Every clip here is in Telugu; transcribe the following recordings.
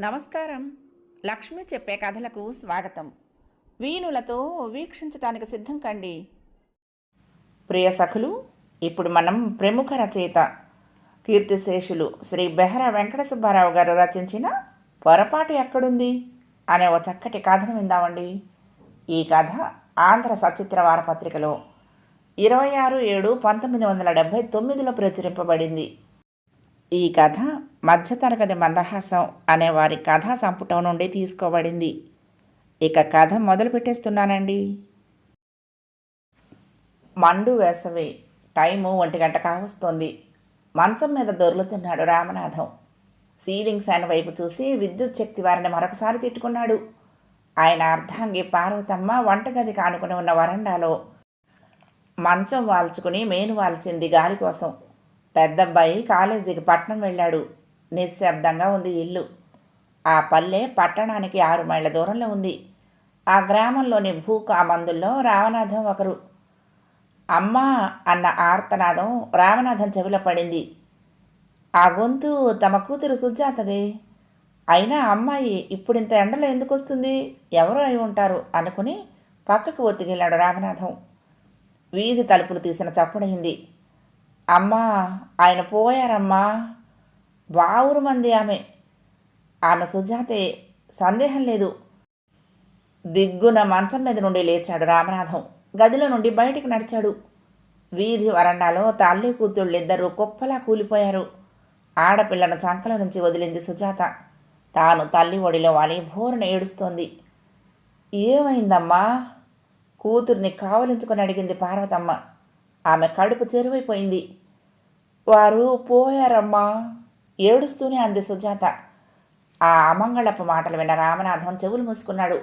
నమస్కారం. లక్ష్మి చెప్పే కథలకు స్వాగతం. వీణులతో వీక్షించటానికి సిద్ధం కండి. ప్రియ సఖులు ఇప్పుడు మనం ప్రముఖ రచయిత కీర్తిశేషులు శ్రీ బెహర వెంకట సుబ్బారావు గారు రచించిన పొరపాటు ఎక్కడుంది? అనే ఓ చక్కటి కథను విందామండి. ఈ కథ ఆంధ్ర సచిత్ర వారపత్రికలో ఇరవై ఆరు ఏడు పంతొమ్మిది వందల డెబ్భై తొమ్మిదిలో ప్రచురింపబడింది. ఈ కథ మధ్యతరగతి మందహాసం అనే వారి కథా సంపుటం నుండి తీసుకోబడింది. ఇక కథ మొదలు పెట్టేస్తున్నానండి. మండు వేసవి టైము ఒంటి గంట కావస్తోంది మంచం మీద దొర్లుతున్నాడు రామనాథం. సీలింగ్ ఫ్యాన్ వైపు చూసి విద్యుత్ శక్తి వారిని మరొకసారి తిట్టుకున్నాడు. ఆయన అర్ధాంగి పార్వతమ్మ వంటగది కానుకుని ఉన్న వరండాలో మంచం వాల్చుకుని మేను వాల్చింది గాలి కోసం పెద్దబ్బాయి కాలేజీకి పట్నం వెళ్ళాడు. నిశ్శబ్దంగా ఉంది ఇల్లు. ఆ పల్లె పట్టణానికి ఆరు మైళ్ళ దూరంలో ఉంది. ఆ గ్రామంలోని భూకామందుల్లో రామనాథం ఒకరు. అమ్మా అన్న ఆర్తనాదం రామనాథం చెవిలో పడింది. ఆ గొంతు తమ కూతురు సుజాతదే. అయినా అమ్మాయి ఇప్పుడింత ఎండలో ఎందుకు వస్తుంది? ఎవరు అయి ఉంటారు అనుకుని పక్కకు ఒత్తికెళ్ళాడు రామనాథం వీధి తలుపులు తీసిన చప్పుడైంది అమ్మా ఆయన పోయారమ్మా. బావురు మంది ఆమె. ఆమె సుజాతే సందేహం లేదు. దిగ్గున మంచం మీద నుండి లేచాడు రామనాథం. గదిలో నుండి బయటికి నడిచాడు. వీధి వరండాలో తల్లి కూతుళ్ళిద్దరూ కుప్పలా కూలిపోయారు. ఆడపిల్లను చంకల నుంచి వదిలింది సుజాత. తాను తల్లి ఒడిలో వాలి భోరున ఏడుస్తోంది. ఏమైందమ్మా? కూతుర్ని కావలించుకొని అడిగింది పార్వతమ్మ. ఆమె కడుపు చెరువైపోయింది. వారు పోయారమ్మా ఏడుస్తూనే అంది సుజాత. ఆ అమంగళపు మాటలు విన్న రామనాథం చెవులు మూసుకున్నాడు.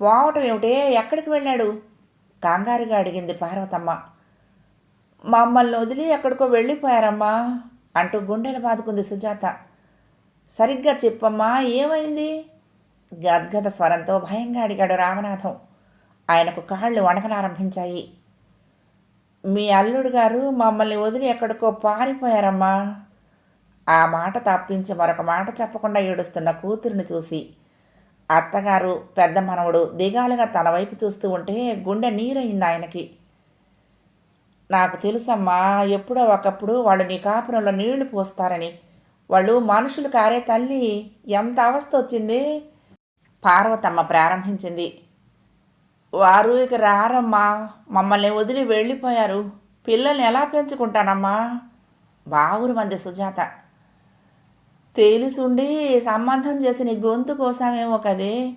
పోవటం ఏమిటే ఎక్కడికి వెళ్ళాడు? కంగారుగా అడిగింది పార్వతమ్మ. మమ్మల్ని వదిలి ఎక్కడికో వెళ్ళిపోయారమ్మా అంటూ గుండెలు బాదుకుంది సుజాత. సరిగ్గా చెప్పమ్మా ఏమైంది? గద్గద స్వరంతో భయంగా అడిగాడు రామనాథం. ఆయనకు కాళ్ళు వణకనారంభించాయి మీ అల్లుడు గారు మమ్మల్ని వదిలి ఎక్కడికో పారిపోయారమ్మా. ఆ మాట తప్పించి మరొక మాట చెప్పకుండా ఏడుస్తున్న కూతురిని చూసి అత్తగారు పెద్ద మనవడు దిగాలుగా తన వైపు చూస్తూ ఉంటే గుండె నీరయింది ఆయనకి. నాకు తెలుసమ్మా ఎప్పుడో ఒకప్పుడు వాళ్ళు నీ కాపురంలో నీళ్ళు పోస్తారని. వాళ్ళు మనుషులు కారే తల్లి ఎంత అవస్థ వచ్చింది? పార్వతమ్మ ప్రారంభించింది. వారు ఇక రారమ్మా. మమ్మల్ని వదిలి వెళ్ళిపోయారు. పిల్లల్ని ఎలా పెంచుకుంటానమ్మా? బావురు మంది సుజాత. తేలిసుండి సంబంధం చేసిన గొంతు కోసమేమో కదే.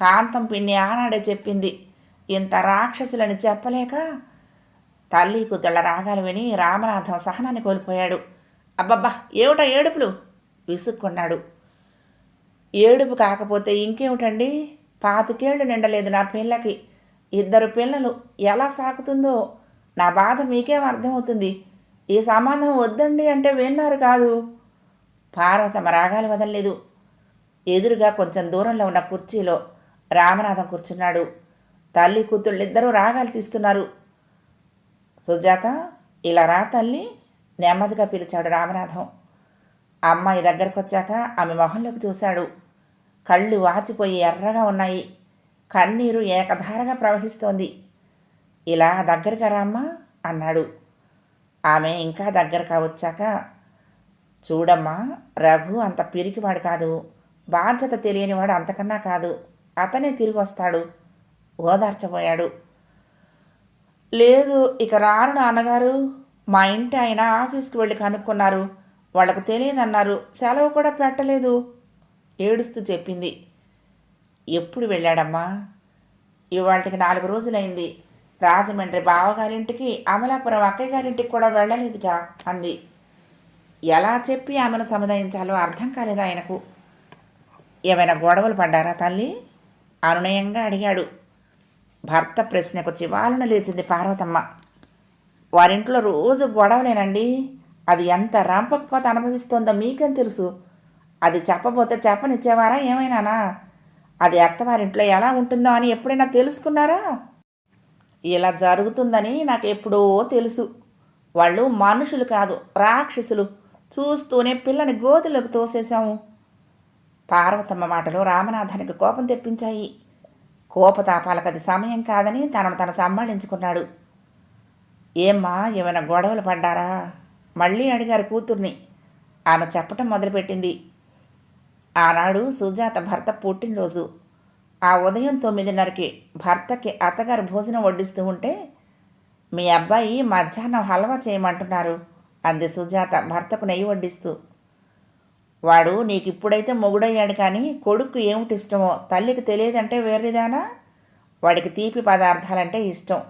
కాంతం పిన్ని ఆనాడే చెప్పింది. ఇంత రాక్షసులని చెప్పలేక తల్లి కుతళ్ళ రాగాలు విని రామనాథం సహనాన్ని కోల్పోయాడు. అబ్బబ్బా ఏమిటా ఏడుపులు? విసుక్కున్నాడు. ఏడుపు కాకపోతే ఇంకేమిటండి? పాతికేళ్ళు నిండలేదు నా పిల్లకి. ఇద్దరు పిల్లలు ఎలా సాకుతుందో నా బాధ మీకేం అర్థమవుతుంది. ఈ సంబంధం వద్దండి అంటే విన్నారు కాదు. పార్వతమ్మ రాగాలు వదలలేదు. ఎదురుగా కొంచెం దూరంలో ఉన్న కుర్చీలో రామనాథం కూర్చున్నాడు. తల్లి కూతుళ్ళిద్దరూ రాగాలు తీస్తున్నారు. సుజాత ఇలా రా తల్లి నెమ్మదిగా పిలిచాడు రామనాథం. అమ్మాయి దగ్గరకు వచ్చాక ఆమె మొహంలోకి చూశాడు. కళ్ళు వాచిపోయి ఎర్రగా ఉన్నాయి. కన్నీరు ఏకధారగా ప్రవహిస్తోంది. ఇలా దగ్గరగా రామ్మా అన్నాడు. ఆమె ఇంకా దగ్గరగా వచ్చాక చూడమ్మా రఘు అంత పిరికివాడు కాదు. బాధ్యత తెలియనివాడు అంతకన్నా కాదు. అతనే తిరిగి వస్తాడు. ఓదార్చబోయాడు. లేదు ఇక రారు నాన్నగారు. మా ఇంటి ఆయన ఆఫీస్కి వెళ్ళి కనుక్కున్నారు. వాళ్ళకు తెలియదన్నారు. సెలవు కూడా పెట్టలేదు ఏడుస్తూ చెప్పింది. ఎప్పుడు వెళ్ళాడమ్మా? ఇవాళకి నాలుగు రోజులైంది. రాజమండ్రి బావగారింటికి అమలాపురం అక్కయ్య గారింటికి కూడా వెళ్ళలేదుట అంది. ఎలా చెప్పి ఆమెను సముదాయించాలో అర్థం కాలేదు ఆయనకు. ఏమైనా గొడవలు పడ్డారా తల్లి? అనునయంగా అడిగాడు. భర్త ప్రశ్నకు చివాలన లేచింది పార్వతమ్మ. వారింట్లో రోజు గొడవలేనండి. అది ఎంత రంపపు కోత అనుభవిస్తోందో మీకేం తెలుసు? అది చెప్పబోతే చెప్పనిచ్చేవారా ఏమైనానా? అది అత్తవారింట్లో ఎలా ఉంటుందో అని ఎప్పుడైనా తెలుసుకున్నారా? ఇలా జరుగుతుందని నాకు ఎప్పుడో తెలుసు. వాళ్ళు మనుషులు కాదు రాక్షసులు. చూస్తూనే పిల్లని గోతులకు తోసేశాము. పార్వతమ్మ మాటలు రామనాథానికి కోపం తెప్పించాయి. కోపతాపాలకు అది సమయం కాదని తనను తను సంభాళించుకున్నాడు ఏమ్మా ఏమైనా గొడవలు పడ్డారా? మళ్ళీ అడిగారు కూతుర్ని. ఆమె చెప్పటం మొదలుపెట్టింది. ఆనాడు సుజాత భర్త పుట్టినరోజు. ఆ ఉదయం తొమ్మిదిన్నరకి భర్తకి అత్తగారు భోజనం వడ్డిస్తూ ఉంటే మీ అబ్బాయి మధ్యాహ్నం హల్వా చేయమంటున్నారు అంది సుజాత భర్తకు నెయ్యి వడ్డిస్తూ. వాడు నీకు ఇప్పుడైతే మొగుడయ్యాడు కానీ కొడుకు ఏమిటి ఇష్టమో తల్లికి తెలియదంటే వేరేదానా? వాడికి తీపి పదార్థాలంటే ఇష్టం.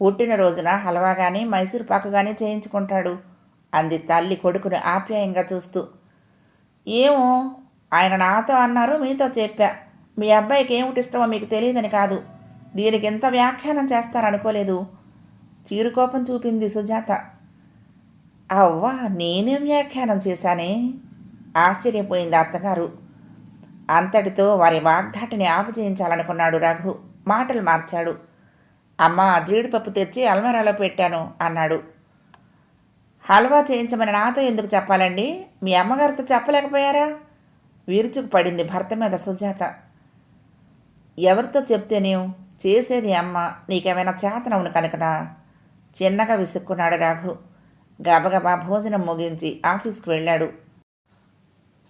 పుట్టినరోజున హల్వా కానీ మైసూర్ పాకు కానీ చేయించుకుంటాడు అంది తల్లి కొడుకుని ఆప్యాయంగా చూస్తూ. ఏమో ఆయన నాతో అన్నారు మీతో చెప్పా. మీ అబ్బాయికి ఏమిటి ఇష్టమో మీకు తెలియదని కాదు. దీనికి ఎంత వ్యాఖ్యానం చేస్తారనుకోలేదు చీరుకోపం చూపింది సుజాత. అవ్వా నేనేం వ్యాఖ్యానం చేశానే? ఆశ్చర్యపోయింది అత్తగారు. అంతటితో వారి వాగ్దాటిని ఆపు చేయించాలనుకున్నాడు రఘు. మాటలు మార్చాడు. అమ్మ జీడిపప్పు తెచ్చి అల్మరాలో పెట్టాను అన్నాడు. హల్వా చేయించమని నాతో ఎందుకు చెప్పాలండి? మీ అమ్మగారితో చెప్పలేకపోయారా? విరుచుకు పడింది భర్త మీద సుజాత. ఎవరితో చెప్తేనేం చేసేది అమ్మ. నీకేమైనా చేతనవును కనుకనా? చిన్నగా విసుక్కున్నాడు రాఘు. గబగబా భోజనం ముగించి ఆఫీస్కి వెళ్ళాడు.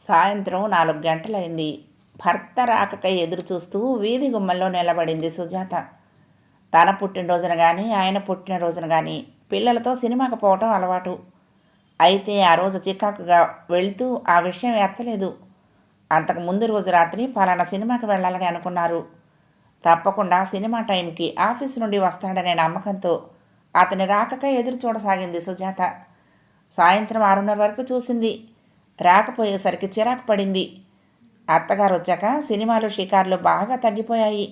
సాయంత్రం నాలుగు గంటలైంది. భర్త రాకకై ఎదురు చూస్తూ వీధి గుమ్మల్లో నిలబడింది సుజాత. తన పుట్టినరోజున కానీ ఆయన పుట్టినరోజున కానీ పిల్లలతో సినిమాకి పోవటం అలవాటు. అయితే ఆ రోజు చికాకుగా వెళ్తూ ఆ విషయం ఎత్తలేదు. అంతకు ముందు రోజు రాత్రి పలానా సినిమాకి వెళ్ళాలని అనుకున్నారు. తప్పకుండా సినిమా టైంకి ఆఫీస్ నుండి వస్తాడనే నమ్మకంతో అతని రాకక ఎదురు చూడసాగింది సుజాత. సాయంత్రం ఆరున్నర వరకు చూసింది. రాకపోయేసరికి చిరాకు పడింది. అత్తగారు వచ్చాక సినిమాలు షికార్లు బాగా తగ్గిపోయాయి.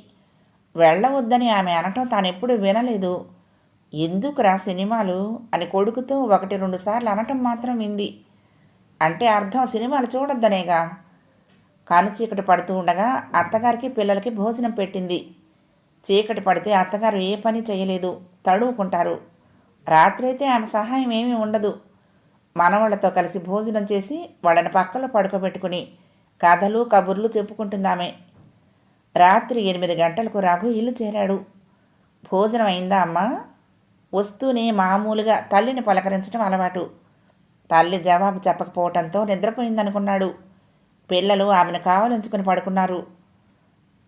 వెళ్ళవద్దని ఆమె అనటం తానెప్పుడు వినలేదు. ఎందుకురా సినిమాలు అని కొడుకుతో ఒకటి రెండు సార్లు అనటం మాత్రం వింది అంటే అర్థం సినిమాలు చూడొద్దనేగా. కాను చీకటి పడుతూ ఉండగా అత్తగారికి పిల్లలకి భోజనం పెట్టింది. చీకటి పడితే అత్తగారు ఏ పని చేయలేదు. తడువుకుంటారు. రాత్రైతే ఆమె సహాయం ఏమీ ఉండదు. మనవాళ్ళతో కలిసి భోజనం చేసి వాళ్ళని పక్కలో పడుకోబెట్టుకుని కథలు కబుర్లు చెప్పుకుంటుందామె. రాత్రి ఎనిమిది గంటలకు రాఘు ఇల్లు చేరాడు. భోజనం అయిందా అమ్మా? వస్తూనే మామూలుగా తల్లిని పలకరించడం అలవాటు. తల్లి జవాబు చెప్పకపోవటంతో నిద్రపోయిందనుకున్నాడు. పిల్లలు ఆమెను కావలించుకుని పడుకున్నారు.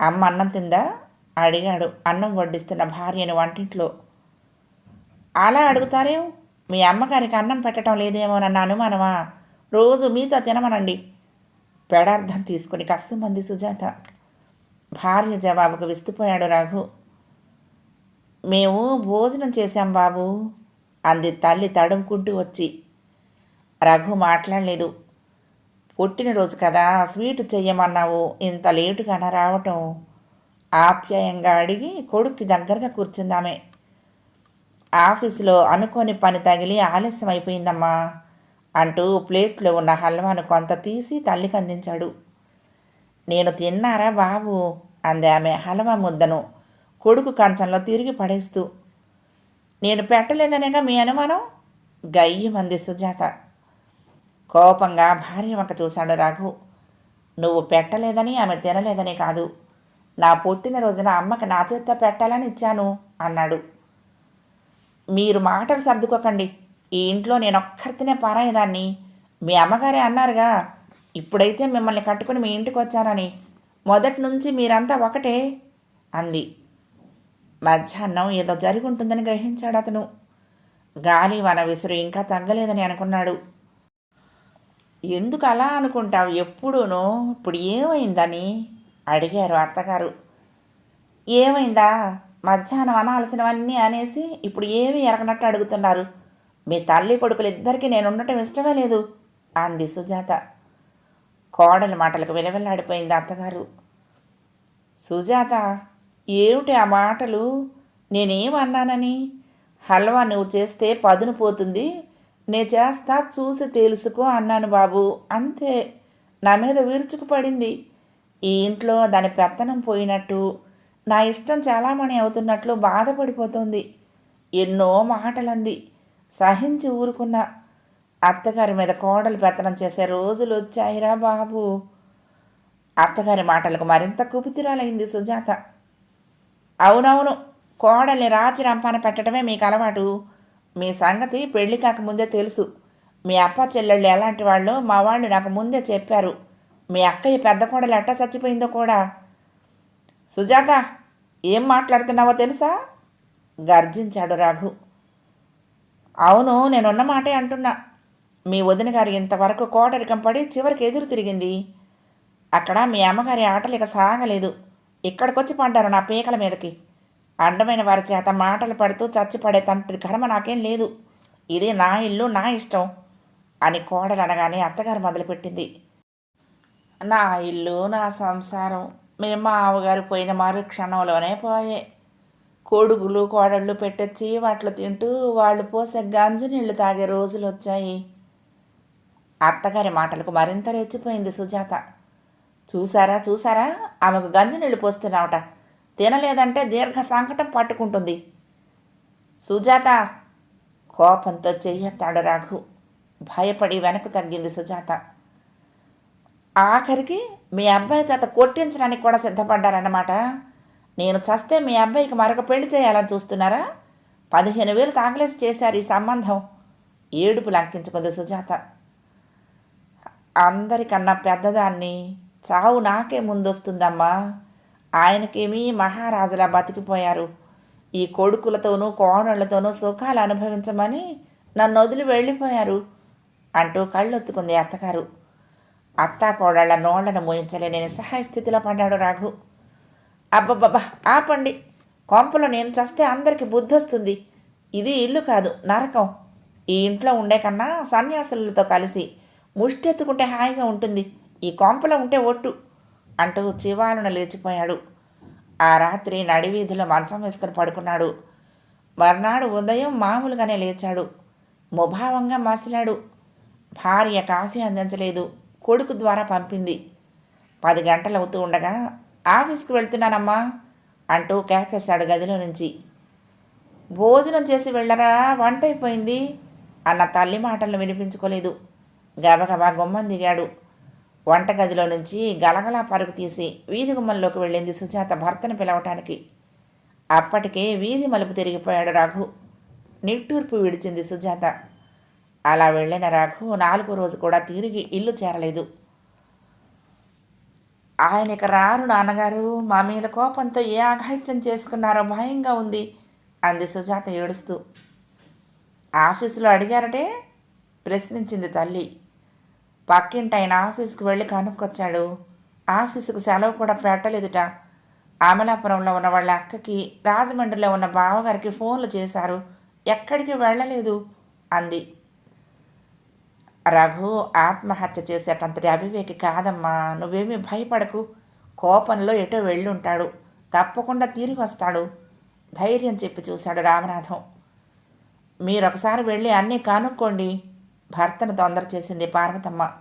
అమ్మ అన్నం తిందా? అడిగాడు. అన్నం వడ్డిస్తున్న భార్యను వంటింట్లో. అలా అడుగుతారేం? మీ అమ్మగారికి అన్నం పెట్టడం లేదేమోనన్న అనుమానమా? రోజు మీతో తినమనండి. పెడార్థం తీసుకుని కస్సుమంది సుజాత. భార్య జవాబుకు విస్తుపోయాడు రఘు. మేము భోజనం చేశాం బాబు అంది తల్లి తడుముకుంటూ వచ్చి. రఘు మాట్లాడలేదు. పుట్టినరోజు కదా స్వీట్ చెయ్యమన్నావు. ఇంత లేటుగానా రావటం. ఆప్యాయంగా అడిగి కొడుక్కి దగ్గరగా కూర్చుందామే. ఆఫీసులో అనుకోని పని తగిలి ఆలస్యం అయిపోయిందమ్మా అంటూ ప్లేట్లో ఉన్న హల్వాను కొంత తీసి తల్లికి అందించాడు. నేను తిన్నారా బాబు? అంది ఆమె హల్వా ముద్దను కొడుకు కంచంలో తిరిగి పడేస్తూ. నేను పెట్టలేదనేగా మీ అనుమానం? గయ్యమంది సుజాత. కోపంగా భార్య వంక చూశాడు రాఘు. నువ్వు పెట్టలేదని ఆమె తినలేదని కాదు. నా పుట్టినరోజున అమ్మకి నా చేత్తో పెట్టాలని ఇచ్చాను అన్నాడు. మీరు మాటలు సర్దుకోకండి. ఈ ఇంట్లో నేను ఒక్కరితేనే పారాయేదాన్ని. మీ అమ్మగారే అన్నారుగా ఇప్పుడైతే మిమ్మల్ని కట్టుకుని మీ ఇంటికి వచ్చానని మొదటి నుంచి మీరంతా ఒకటే అంది. మధ్యాహ్నం ఏదో జరిగి ఉంటుందని గ్రహించాడు అతను. గాలి వన విసురు ఇంకా తగ్గలేదని అనుకున్నాడు. ఎందుకు అలా అనుకుంటావు ఎప్పుడూనో? ఇప్పుడు ఏమైందని అడిగారు అత్తగారు. ఏమైందా? మధ్యాహ్నం అనాల్సినవన్నీ అనేసి ఇప్పుడు ఏమీ ఎరగనట్టు అడుగుతున్నారు. మీ తల్లి కొడుకులు ఇద్దరికీ నేను ఉండటం ఇష్టమే లేదు అంది సుజాత. కోడలి మాటలకు విలవిల్లాడిపోయింది అత్తగారు. సుజాత ఏమిటి ఆ మాటలు? నేనేమన్నానని? హల్వా నువ్వు చేస్తే పదును పోతుంది నే చేస్తా చూసి తెలుసుకో అన్నాను బాబు. అంతే. నా మీద విరుచుకుపడింది ఈ ఇంట్లో దాని పెత్తనం పోయినట్టు నా ఇష్టం చాలామణి అవుతున్నట్లు బాధపడిపోతుంది. ఎన్నో మాటలంది. సహించి ఊరుకున్న. అత్తగారి మీద కోడలు పెత్తనం చేసే రోజులు వచ్చాయిరా బాబు. అత్తగారి మాటలకు మరింత కుపితిరాలైంది సుజాత. అవునవును కోడల్ని రాచి రంపాన పెట్టడమే మీకు అలవాటు. మీ సంగతి పెళ్ళి కాకముందే తెలుసు. మీ అప్ప చెల్లెళ్ళు ఎలాంటి వాళ్ళు మా వాళ్ళు నాకు ముందే చెప్పారు. మీ అక్కయ్య పెద్ద కోడలు ఎట్టా చచ్చిపోయిందో కూడా. సుజాత ఏం మాట్లాడుతున్నావో తెలుసా? గర్జించాడు రాఘు. అవును నేనున్న మాటే అంటున్నా. మీ వదిన గారు ఇంతవరకు కోటరికం పడి చివరికి ఎదురు తిరిగింది. అక్కడ మీ అమ్మగారి ఆటలు ఇక సాగలేదు. ఇక్కడికొచ్చి పడ్డారు నా పీకల మీదకి. అడ్డమైన వారి చేత మాటలు పడుతూ చచ్చిపడే తండ్రి కర్మ నాకేం లేదు. ఇది నా ఇల్లు నా ఇష్టం అని కోడలు అనగానే అత్తగారు మొదలుపెట్టింది. నా ఇల్లు నా సంసారం. మేము మా ఆవుగారు పోయిన మారు క్షణంలోనే పోయే. కొడుకులు కోడళ్ళు పెట్టొచ్చి వాటిలో తింటూ వాళ్ళు పోసే గంజి నీళ్ళు తాగే రోజులు వచ్చాయి అత్తగారి మాటలకు మరింత రెచ్చిపోయింది సుజాత. చూసారా చూసారా? ఆమెకు గంజి నీళ్ళు పోస్తున్నావట. తినలేదంటే దీర్ఘ సంకటం పట్టుకుంటుంది. సుజాత కోపంతో చెయ్యత్తాడు రాఘు. భయపడి వెనక్కు తగ్గింది సుజాత. ఆఖరికి మీ అబ్బాయి చేత కొట్టించడానికి కూడా సిద్ధపడ్డారన్నమాట. నేను చస్తే మీ అబ్బాయికి మరొక పెళ్ళి చేయాలని చూస్తున్నారా? పదిహేను వేలు తాగలేసి చేశారు ఈ సంబంధం. ఏడుపు లంకించుకుంది సుజాత. అందరికన్నా పెద్దదాన్ని చావు నాకే ముందొస్తుందమ్మా. ఆయనకేమీ మహారాజులా బతికిపోయారు. ఈ కొడుకులతోనూ కోడళ్ళతోనూ సుఖాలు అనుభవించమని నన్ను వదిలి వెళ్ళిపోయారు అంటూ కళ్ళొత్తుకుంది అత్తగారు. అత్తా కోడళ్ళ నోళ్ళను మోయించలేని నిస్సహాయ స్థితిలో పడ్డాడు రాఘు. అబ్బబ్బబ్బా ఆపండి. కొంపలో నేను చస్తే అందరికీ బుద్ధి వస్తుంది ఇది ఇల్లు కాదు నరకం. ఈ ఇంట్లో ఉండే కన్నా సన్యాసులతో కలిసి ముష్టెత్తుకుంటే హాయిగా ఉంటుంది. ఈ కొంపలో ఉంటే ఒట్టు. అంటూ చివాలను లేచిపోయాడు. ఆ రాత్రి నడివీధిలో మంచం వేసుకుని పడుకున్నాడు. మర్నాడు ఉదయం మామూలుగానే లేచాడు. ముభావంగా మసిలాడు. భార్య కాఫీ అందించలేదు. కొడుకు ద్వారా పంపింది. పది గంటలు అవుతూ ఉండగా ఆఫీస్కి వెళ్తున్నానమ్మా అంటూ కేకేశాడు గదిలో నుంచి. భోజనం చేసి వెళ్ళరా? వంట అయిపోయింది అన్న తల్లి మాటలను వినిపించుకోలేదు. గబగబా గుమ్మం దిగాడు. వంటగదిలో నుంచి గలగలా పరుగు తీసి వీధి గుమ్మంలోకి వెళ్ళింది సుజాత భర్తను పిలవటానికి. అప్పటికే వీధి మలుపు తిరిగిపోయాడు రఘు. నిట్టూర్పు విడిచింది సుజాత. అలా వెళ్ళిన రఘు నాలుగో రోజు కూడా తిరిగి ఇల్లు చేరలేదు. ఆయన ఇక రారు నాన్నగారు మా మీద కోపంతో ఏ అఘాయిత్యం చేసుకున్నారో భయంగా ఉంది అంది సుజాత ఏడుస్తూ. ఆఫీసులో అడిగారటే? ప్రశ్నించింది తల్లి. పక్కింటి ఆయన ఆఫీస్కి వెళ్ళి కనుక్కొచ్చాడు. ఆఫీసుకు సెలవు కూడా పెట్టలేదుట. అమలాపురంలో ఉన్న వాళ్ళ అక్కకి రాజమండ్రిలో ఉన్న బావగారికి ఫోన్లు చేశారు. ఎక్కడికి వెళ్ళలేదు? అంది. రఘు ఆత్మహత్య చేసేటంతటి అవివేకి కాదమ్మా నువ్వేమీ భయపడకు. కోపంలో ఎటో వెళ్ళుంటాడు. తప్పకుండా తిరిగి వస్తాడు. ధైర్యం చెప్పి చూశాడు రామనాథం. మీరొకసారి వెళ్ళి అన్నీ కనుక్కోండి. భర్తను తొందర చేసింది పార్వతమ్మ.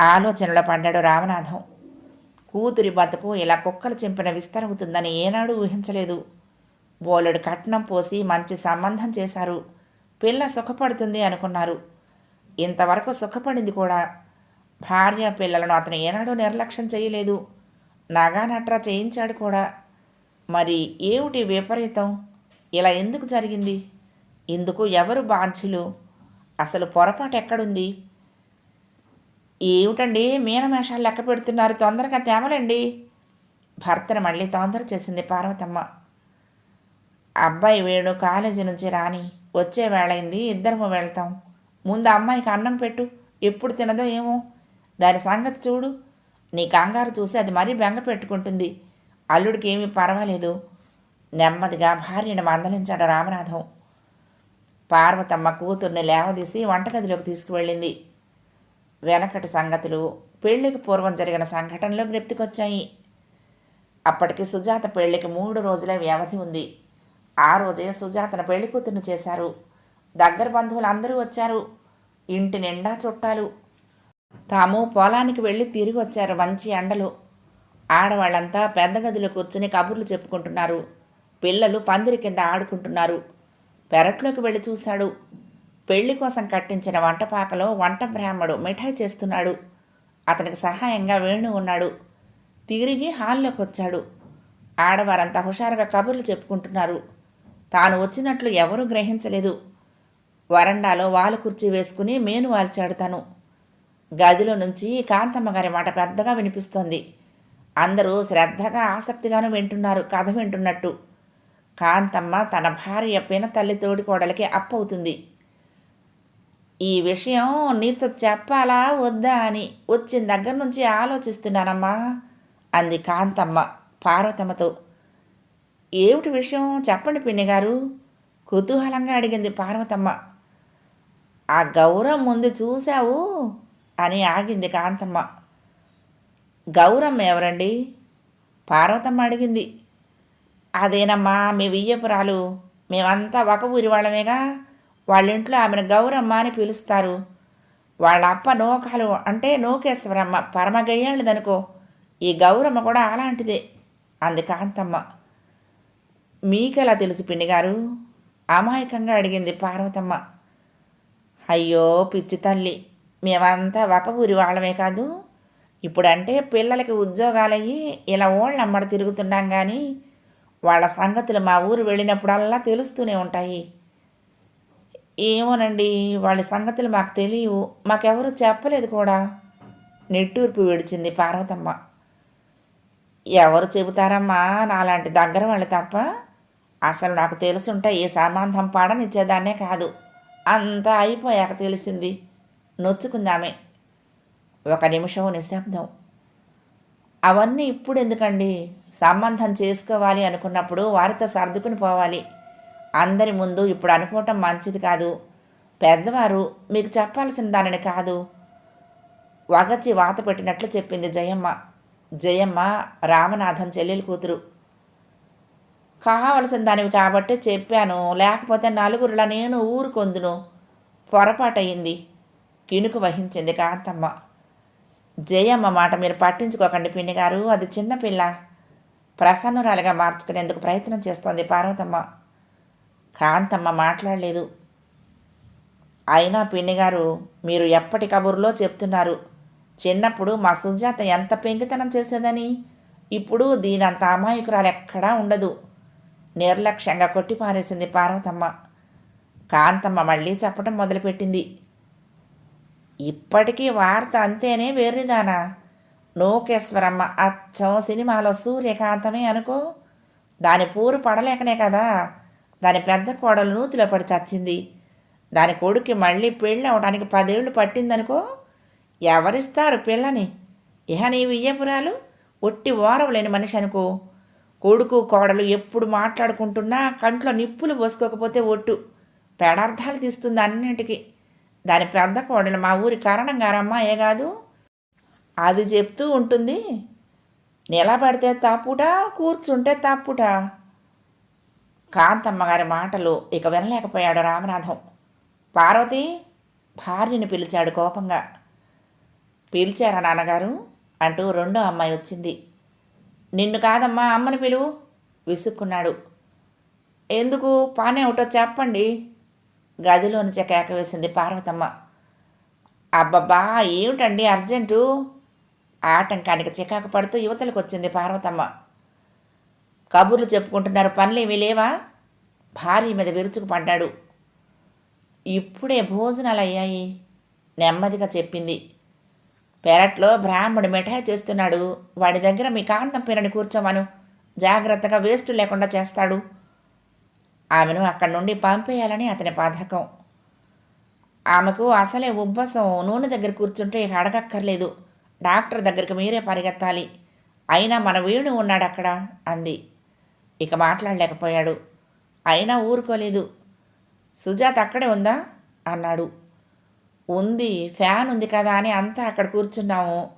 ఆలోచనలో పడ్డాడు రామనాథం. కూతురి బతుకు ఇలా కుక్కలు చింపిన విస్తరవుతుందని ఏనాడు ఊహించలేదు. బోలెడు కట్నం పోసి మంచి సంబంధం చేశారు. పిల్ల సుఖపడుతుంది అనుకున్నారు. ఇంతవరకు సుఖపడింది కూడా. భార్య పిల్లలను అతను ఏనాడు నిర్లక్ష్యం చేయలేదు. నగానట్రా చేయించాడు కూడా. మరి ఏమిటి విపరీతం? ఇలా ఎందుకు జరిగింది? ఇందుకు ఎవరు బాధ్యులు అసలు పొరపాటు ఎక్కడుంది? ఏమిటండి మీనమేషాలు లెక్క పెడుతున్నారు? తొందరగా తేమలండి. భర్తను మళ్ళీ తొందర చేసింది పార్వతమ్మ. అబ్బాయి వేణు కాలేజీ నుంచి రాని వచ్చే వేళైంది ఇద్దరము వెళ్తాం. ముందు అమ్మాయికి అన్నం పెట్టు ఎప్పుడు తినదో ఏమో. దాని సంగతి చూడు. నీ కంగారు చూసి అది మరీ బెంగ పెట్టుకుంటుంది. అల్లుడికి ఏమీ పర్వాలేదు. నెమ్మదిగా భార్యను మందలించాడు రామనాథం. పార్వతమ్మ కూతుర్ని లేవదీసి వంటగదిలోకి తీసుకువెళ్ళింది. వెనకటి సంగతులు పెళ్ళికి పూర్వం జరిగిన సంఘటనలు జ్ఞప్తికొచ్చాయి అప్పటికి సుజాత పెళ్ళికి మూడు రోజుల వ్యవధి ఉంది. ఆ రోజే సుజాతను పెళ్ళి కూతుర్ని చేశారు. దగ్గర బంధువులు అందరూ వచ్చారు. ఇంటి నిండా చుట్టాలు. తాము పొలానికి వెళ్ళి తిరిగి వచ్చారు మంచి ఎండలు. ఆడవాళ్ళంతా పెద్ద గదిలో కూర్చుని కబుర్లు చెప్పుకుంటున్నారు. పిల్లలు పందిరి కింద ఆడుకుంటున్నారు. పెరట్లోకి వెళ్ళి చూశాడు. పెళ్ళి కోసం కట్టించిన వంటపాకలో వంట బ్రాహ్మడు మిఠాయి చేస్తున్నాడు. అతనికి సహాయంగా వేణు ఉన్నాడు. తిరిగి హాల్లోకి వచ్చాడు. ఆడవారంతా హుషారుగా కబుర్లు చెప్పుకుంటున్నారు. తాను వచ్చినట్లు ఎవరూ గ్రహించలేదు. వరండాలో వాలు కుర్చీ వేసుకుని మేను వాల్చాడు తను. గదిలో నుంచి కాంతమ్మ గారి మాట పెద్దగా వినిపిస్తోంది. అందరూ శ్రద్ధగా ఆసక్తిగాను వింటున్నారు కథ వింటున్నట్టు. కాంతమ్మ తన భార్య పిన తల్లి తోడికోడలికి అప్పవుతుంది. ఈ విషయం నీతో చెప్పాలా వద్దా అని వచ్చిన దగ్గర నుంచి ఆలోచిస్తున్నానమ్మా అంది కాంతమ్మ పార్వతమ్మతో. ఏమిటి విషయం? చెప్పండి పిన్ని గారు కుతూహలంగా అడిగింది పార్వతమ్మ. ఆ గౌరవం ముందు చూశావు అని ఆగింది కాంతమ్మ. గౌరమ్మ ఎవరండి? పార్వతమ్మ అడిగింది. అదేనమ్మా మీ వియ్యపురాలు. మేమంతా ఒక ఊరి వాళ్ళమేగా? వాళ్ళింట్లో ఆమెను గౌరమ్మ అని పిలుస్తారు. వాళ్ళ అప్ప నోకాలు అంటే నోకేశ్వరమ్మ పరమగయ్యాళ్ళదనుకో ఈ గౌరమ్మ కూడా అలాంటిదే. అంది కాంతమ్మ. మీకెలా తెలుసు పిన్ని గారు అమాయకంగా అడిగింది పార్వతమ్మ. అయ్యో పిచ్చి తల్లి మేమంతా ఒక ఊరి వాళ్ళమే కాదు. ఇప్పుడంటే పిల్లలకి ఉద్యోగాలయ్యి ఇలా ఓళ్ళమ్మడ తిరుగుతున్నాం కానీ వాళ్ళ సంగతులు మా ఊరు వెళ్ళినప్పుడల్లా తెలుస్తూనే ఉంటాయి. ఏమోనండి వాళ్ళ సంగతులు మాకు తెలియవు. మాకెవరు చెప్పలేదు కూడా. నిట్టూర్పు విడిచింది పార్వతమ్మ. ఎవరు చెబుతారమ్మా నాలాంటి దగ్గర వాళ్ళు తప్ప అసలు నాకు తెలుసుంటే ఈ సంబంధం పాడనిచ్చేదాన్నే కాదు. అంతా అయిపోయాక తెలిసింది. నొచ్చుకుందామే ఒక నిమిషం నిశ్శబ్దం. అవన్నీ ఇప్పుడు ఎందుకండి? సంబంధం చేసుకోవాలి అనుకున్నప్పుడు వారితో సర్దుకుని పోవాలి. అందరి ముందు ఇప్పుడు అనుకోవటం మంచిది కాదు. పెద్దవారు మీకు చెప్పాల్సిన దానిని కాదు. వగచి వాత పెట్టినట్లు చెప్పింది జయమ్మ. జయమ్మ రామనాథం చెల్లెలు కూతురు. కావలసిన దానివి కాబట్టి చెప్పాను. లేకపోతే నలుగురిలా నేను ఊరుకొందును. పొరపాటయింది కినుకు వహించింది కాంతమ్మ. జయమ్మ మాట మీరు పట్టించుకోకండి పిన్ని గారు. అది చిన్నపిల్ల ప్రసన్నురాలిగా మార్చుకునేందుకు ప్రయత్నం చేస్తోంది పార్వతమ్మ? కాంతమ్మ మాట్లాడలేదు. అయినా పిన్ని గారు మీరు ఎప్పటి కబుర్లో చెప్తున్నారు? చిన్నప్పుడు మా సుజాత ఎంత పెంకితనం చేసేదని? ఇప్పుడు దీనంత అమాయకురాలు ఎక్కడా ఉండదు. నిర్లక్ష్యంగా కొట్టిపారేసింది పార్వతమ్మ. కాంతమ్మ మళ్ళీ చెప్పడం మొదలుపెట్టింది. ఇప్పటికీ వార్త అంతేనే వేర్రిదానా లోకేశ్వరమ్మ అచ్చం సినిమాలో సూర్యకాంతమే అనుకో. దాని పూరు పడలేకనే కదా. దాని పెద్ద కోడలు నూతిలో పడి చచ్చింది. దాని కొడుక్కి మళ్ళీ పెళ్ళి అవడానికి పదేళ్ళు పట్టిందనుకో. ఎవరిస్తారు పిల్లని? ఇహ నీవు ఇయ్యపురాలు? ఒట్టి ఓరవలేని మనిషి అనుకో. కొడుకు కోడలు ఎప్పుడు మాట్లాడుకుంటున్నా కంట్లో నిప్పులు పోసుకోకపోతే ఒట్టు. పెడార్థాలు తీస్తుంది అన్నింటికి. దాని పెద్ద కోడలు మా ఊరి కారణం ఏ కాదు. అది చెప్తూ ఉంటుంది. నిలబడితే తప్పుట కూర్చుంటే తప్పుట కాంతమ్మ గారి మాటలు ఇక వినలేకపోయాడు రామనాథం. పార్వతి భార్యని పిలిచాడు కోపంగా. పిలిచారా నాన్నగారు? అంటూ రెండో అమ్మాయి వచ్చింది. నిన్ను కాదమ్మా అమ్మని పిలువు విసుక్కున్నాడు. ఎందుకు? పానే ఒకటో చెప్పండి. గదిలోంచి కేక వేసింది పార్వతమ్మ. అబ్బబ్బా ఏమిటండి అర్జెంటు? ఆటంకానికి చికాకు పడుతూ యువతలకు వచ్చింది పార్వతమ్మ. కబుర్లు చెప్పుకుంటున్నారు పనులేమీ లేవా? భార్య మీద విరుచుకు పడ్డాడు. ఇప్పుడే భోజనాలు అయ్యాయి నెమ్మదిగా చెప్పింది. పెరట్లో బ్రాహ్మడు మిఠాయి చేస్తున్నాడు వాడి దగ్గర మీ కాంతం పిరని కూర్చోమను జాగ్రత్తగా వేస్ట్ లేకుండా చేస్తాడు. ఆమెను అక్కడి నుండి పంపేయాలని అతని పథకం ఆమెకు అసలే ఉబ్బసం నూనె దగ్గర కూర్చుంటే ఇక అడగక్కర్లేదు. డాక్టర్ దగ్గరికి మీరే పరిగెత్తాలి. అయినా మన వీణు ఉన్నాడు అక్కడ అంది. ఇక మాట్లాడలేకపోయాడు. అయినా ఊరుకోలేదు. సుజాత అక్కడే ఉందా? అన్నాడు. ఉంది. ఫ్యాన్ ఉంది కదా అని అంతా అక్కడ కూర్చున్నాము.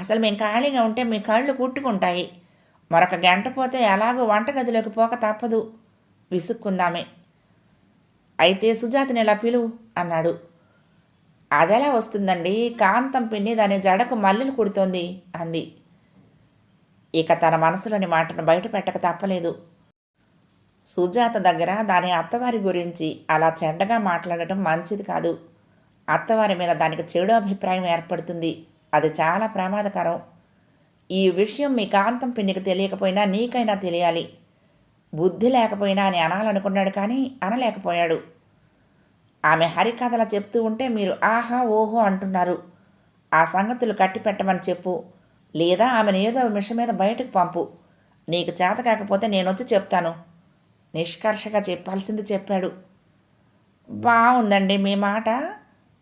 అసలు మేము ఖాళీగా ఉంటే మీ కళ్ళు కుట్టుకుంటాయి. మరొక గంట పోతే ఎలాగో వంటగదిలోకి పోక తప్పదు. విసుక్కుందామే. అయితే సుజాతని ఎలా పిలువు? అన్నాడు. అదెలా వస్తుందండి? కాంతం పిన్ని దాని జడకు మల్లెలు కుడుతోంది అంది. ఇక తన మనసులోని మాటను బయట పెట్టక తప్పలేదు. సుజాత దగ్గర దాని అత్తవారి గురించి అలా చెడ్డగా మాట్లాడటం మంచిది కాదు. అత్తవారి మీద దానికి చెడు అభిప్రాయం ఏర్పడుతుంది. అది చాలా ప్రమాదకరం. ఈ విషయం మీ కాంతం పిన్నికి తెలియకపోయినా నీకైనా తెలియాలి. బుద్ధి లేకపోయినా అని అనాలనుకున్నాడు కానీ అనలేకపోయాడు. ఆమె హరికథల చెప్తూ ఉంటే మీరు ఆహా ఓహో అంటున్నారు. ఆ సంగతులు కట్టి పెట్టమని చెప్పు. లేదా ఆమెను ఏదో మిషం మీద బయటకు పంపు. నీకు చేత కాకపోతే నేనొచ్చి చెప్తాను. నిష్కర్షగా చెప్పాల్సింది చెప్పాడు. బాగుందండి మీ మాట.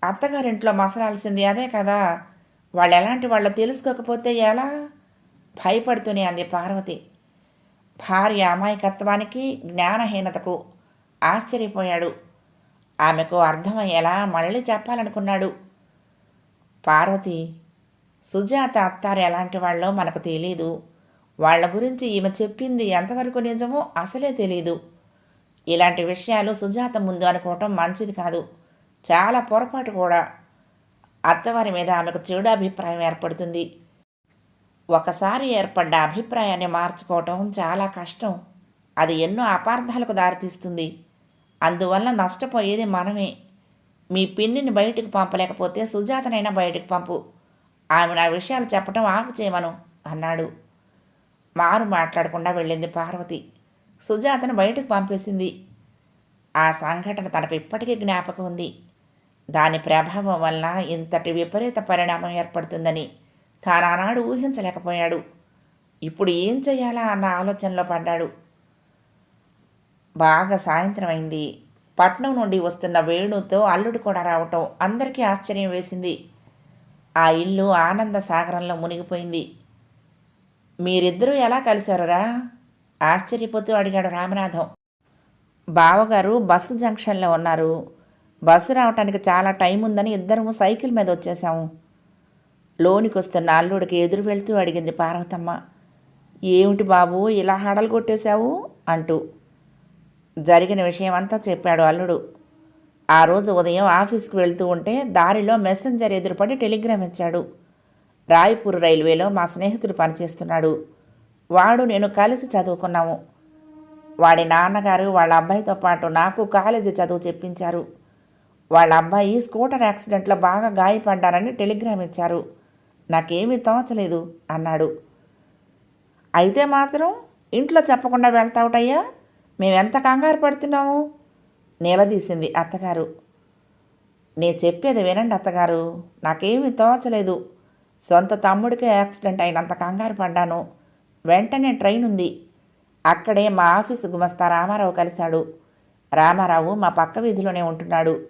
అత్తగారింట్లో మసలాల్సింది అదే కదా. వాళ్ళు ఎలాంటి వాళ్ళు తెలుసుకోకపోతే ఎలా? భయపడుతూనే అంది పార్వతి. భార్య అమాయకత్వానికి జ్ఞానహీనతకు ఆశ్చర్యపోయాడు. ఆమెకు అర్థమయ్యేలా మళ్ళీ చెప్పాలనుకున్నాడు? పార్వతి సుజాత అత్తారు ఎలాంటి వాళ్ళో మనకు తెలీదు. వాళ్ళ గురించి ఈమె చెప్పింది ఎంతవరకు నిజమో అసలే తెలీదు. ఇలాంటి విషయాలు సుజాత ముందు అనుకోవటం మంచిది కాదు. చాలా పొరపాటు కూడా. అత్తవారి మీద ఆమెకు చెడు అభిప్రాయం ఏర్పడుతుంది. ఒకసారి ఏర్పడ్డ అభిప్రాయాన్ని మార్చుకోవటం చాలా కష్టం. అది ఎన్నో అపార్థాలకు దారితీస్తుంది. అందువల్ల నష్టపోయేది మనమే. మీ పిన్నిని బయటికి పంపలేకపోతే సుజాతనైనా బయటకు పంపు. ఆమె నా విషయాలు చెప్పటం ఆపు చేయమను అన్నాడు. మారు మాట్లాడకుండా వెళ్ళింది పార్వతి. సుజాతను బయటకు పంపేసింది. ఆ సంఘటన తనకు ఇప్పటికీ జ్ఞాపకం ఉంది. దాని ప్రభావం వల్ల ఇంతటి విపరీత పరిణామం ఏర్పడుతుందని తాను ఆనాడు ఊహించలేకపోయాడు. ఇప్పుడు ఏం చేయాలా అన్న ఆలోచనలో పడ్డాడు. బాగా సాయంత్రం అయింది. పట్నం నుండి వస్తున్న వేణుతో అల్లుడు కూడా రావటం అందరికీ ఆశ్చర్యం వేసింది. ఆ ఇల్లు ఆనంద సాగరంలో మునిగిపోయింది. మీరిద్దరూ ఎలా కలిశారురా? ఆశ్చర్యపోతూ అడిగాడు రామనాథం. బావగారు బస్సు జంక్షన్లో ఉన్నారు. బస్సు రావటానికి చాలా టైం ఉందని ఇద్దరము సైకిల్ మీద వచ్చేసాము లోనికి వస్తున్న అల్లుడికి ఎదురు వెళ్తూ అడిగింది పార్వతమ్మ. ఏమిటి బాబు ఇలా హడలు కొట్టేశావు? అంటూ. జరిగిన విషయం అంతా చెప్పాడు అల్లుడు. ఆ రోజు ఉదయం ఆఫీస్కి వెళ్తూ ఉంటే దారిలో మెసెంజర్ ఎదురుపడి టెలిగ్రామ్ ఇచ్చాడు. రాయ్పూర్ రైల్వేలో మా స్నేహితుడు పనిచేస్తున్నాడు. వాడు నేను కలిసి చదువుకున్నాము. వాడి నాన్నగారు వాళ్ళ అబ్బాయితో పాటు నాకు కాలేజీ చదువు చెప్పించారు. వాళ్ళ అబ్బాయి స్కూటర్ యాక్సిడెంట్లో బాగా గాయపడ్డారని టెలిగ్రామ్ ఇచ్చారు. నాకేమీ తోచలేదు అన్నాడు. అయితే మాత్రం ఇంట్లో చెప్పకుండా వెళ్తావుటయ్యా? మేమెంత కంగారు పడుతున్నాము? నిలదీసింది అత్తగారు. నేను చెప్పేది వినండి అత్తగారు. నాకేమీ తోచలేదు. సొంత తమ్ముడికే యాక్సిడెంట్ అయినంత కంగారు పడ్డాను. వెంటనే ట్రైన్ ఉంది. అక్కడే మా ఆఫీసు గుమస్తా రామారావు కలిశాడు. రామారావు మా పక్క వీధిలోనే ఉంటున్నాడు.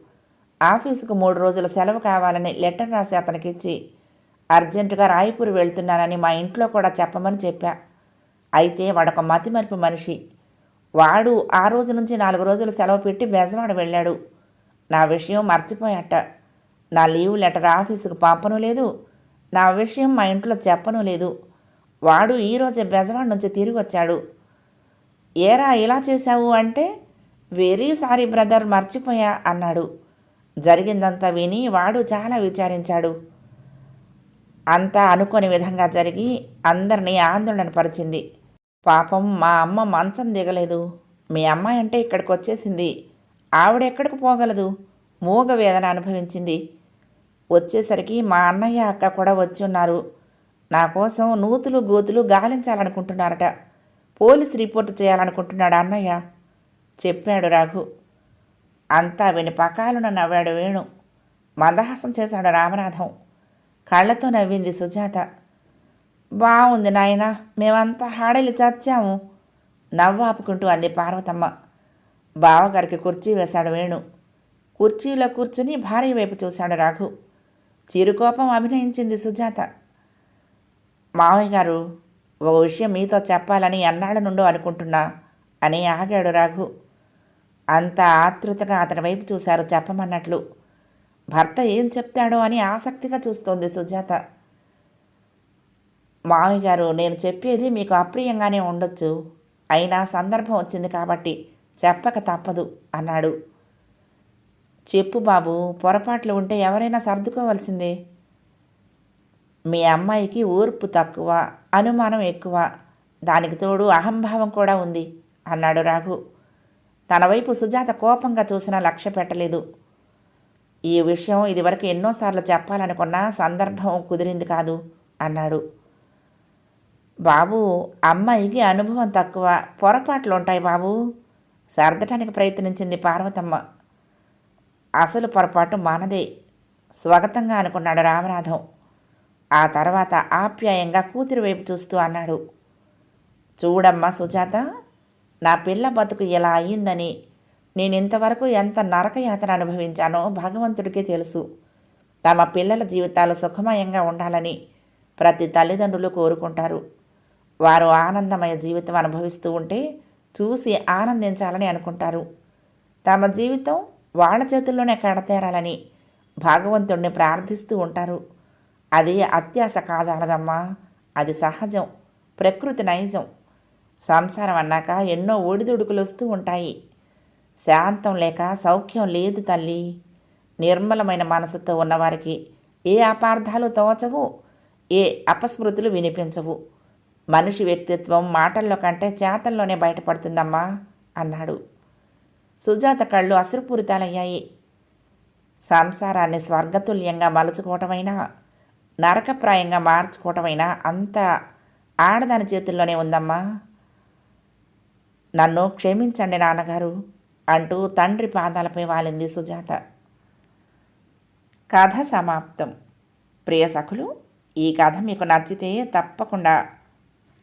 ఆఫీసుకు మూడు రోజులు సెలవు కావాలని లెటర్ రాసి అతనికిచ్చి అర్జెంటుగా రాయపూర్ వెళ్తున్నానని మా ఇంట్లో కూడా చెప్పమని చెప్పా. అయితే వాడొక మతిమరుపు మనిషి. వాడు ఆ రోజు నుంచి నాలుగు రోజులు సెలవు పెట్టి బెజవాడ వెళ్ళాడు. నా విషయం మర్చిపోయాట. నా లీవ్ లెటర్ ఆఫీసుకు పంపను లేదు. నా విషయం మా ఇంట్లో చెప్పను లేదు. వాడు ఈరోజే బెజవాడ నుంచి తిరిగి వచ్చాడు. ఏరా ఇలా చేశావు అంటే వెరీ సారీ బ్రదర్ మర్చిపోయా అన్నాడు. జరిగిందంతా విని వాడు చాలా విచారించాడు. అంతా అనుకోని విధంగా జరిగి అందరినీ ఆందోళన పరిచింది పాపం మా అమ్మ మంచం దిగలేదు. మీ అమ్మాయి అంటే ఇక్కడికి వచ్చేసింది ఆవిడ ఎక్కడికి పోగలదు? మూగ వేదన అనుభవించింది. వచ్చేసరికి మా అన్నయ్య అక్క కూడా వచ్చి ఉన్నారు. నా కోసం నూతులు గోతులు గాలించాలనుకుంటున్నారట. పోలీస్ రిపోర్ట్ చేయాలనుకుంటున్నాడు అన్నయ్య. చెప్పాడు రాఘు. అంతా విని పకాలను నవ్వాడు వేణు. మందహాసం చేశాడు రామనాథం. కళ్ళతో నవ్వింది సుజాత. బాగుంది నాయన మేమంతా హాడలి చచ్చాము. నవ్వు ఆపుకుంటూ అంది పార్వతమ్మ. బావగారికి కుర్చీ వేశాడు వేణు. కుర్చీలో కూర్చుని భార్య వైపు చూశాడు రాఘు. చిరుకోపం అభినయించింది సుజాత. మావయ్య గారు ఒక విషయం మీతో చెప్పాలని ఎన్నాళ్ళ నుండో అనుకుంటున్నా అని ఆగాడు రాఘు. అంత ఆతృతగా అతని వైపు చూశారు చెప్పమన్నట్లు. భర్త ఏం చెప్తాడో అని ఆసక్తిగా చూస్తోంది సుజాత. మామయ్యగారు నేను చెప్పేది మీకు అప్రియంగానే ఉండొచ్చు. అయినా సందర్భం వచ్చింది కాబట్టి చెప్పక తప్పదు అన్నాడు. చెప్పు బాబు పొరపాట్లు ఉంటే ఎవరైనా సర్దుకోవలసిందే. మీ అమ్మాయికి ఓర్పు తక్కువ అనుమానం ఎక్కువ దానికి తోడు అహంభావం కూడా ఉంది అన్నాడు రాఘు. తన వైపు సుజాత కోపంగా చూసినా లక్ష్య పెట్టలేదు. ఈ విషయం ఇదివరకు ఎన్నోసార్లు చెప్పాలనుకున్న సందర్భం కుదిరింది కాదు అన్నాడు. బాబు అమ్మాయికి అనుభవం తక్కువ. పొరపాట్లు ఉంటాయి బాబు. సర్దటానికి ప్రయత్నించింది పార్వతమ్మ. అసలు పొరపాటు మానదే. స్వాగతంగా అనుకున్నాడు రామనాథం. ఆ తర్వాత ఆప్యాయంగా కూతురు వైపు చూస్తూ అన్నాడు. చూడమ్మా సుజాత నా పిల్ల బతుకు ఎలా అయ్యిందని. నేను ఇంతవరకు ఎంత నరకయాతన అనుభవించానో భగవంతుడికే తెలుసు. తమ పిల్లల జీవితాలు సుఖమయంగా ఉండాలని ప్రతి తల్లిదండ్రులు కోరుకుంటారు. వారు ఆనందమయ జీవితం అనుభవిస్తూ ఉంటే చూసి ఆనందించాలని అనుకుంటారు. తమ జీవితం వాళ్ళ చేతుల్లోనే కడతేరాలని భగవంతుణ్ణి ప్రార్థిస్తూ ఉంటారు. అది అత్యాశ కాజాలదమ్మా అది సహజం ప్రకృతి నైజం. సంసారం అన్నాక ఎన్నో ఒడిదుడుకులు వస్తూ ఉంటాయి. శాంతం లేక సౌఖ్యం లేదు తల్లి. నిర్మలమైన మనసుతో ఉన్నవారికి ఏ అపార్థాలు తోచవు ఏ అపస్మృతులు వినిపించవు. మనిషి వ్యక్తిత్వం మాటల్లో కంటే చేతల్లోనే బయటపడుతుందమ్మా అన్నాడు. సుజాత కళ్ళు అసురుపూరితాలయ్యాయి. సంసారాన్ని స్వర్గతుల్యంగా మలుచుకోవటమైనా నరకప్రాయంగా మార్చుకోవటమైనా అంత ఆడదాని చేతుల్లోనే ఉందమ్మా. నన్ను క్షమించండి నాన్నగారు అంటూ తండ్రి పాదాలపై వాలింది సుజాత. కథ సమాప్తం. ప్రియ సఖులు ఈ కథ మీకు నచ్చితే తప్పకుండా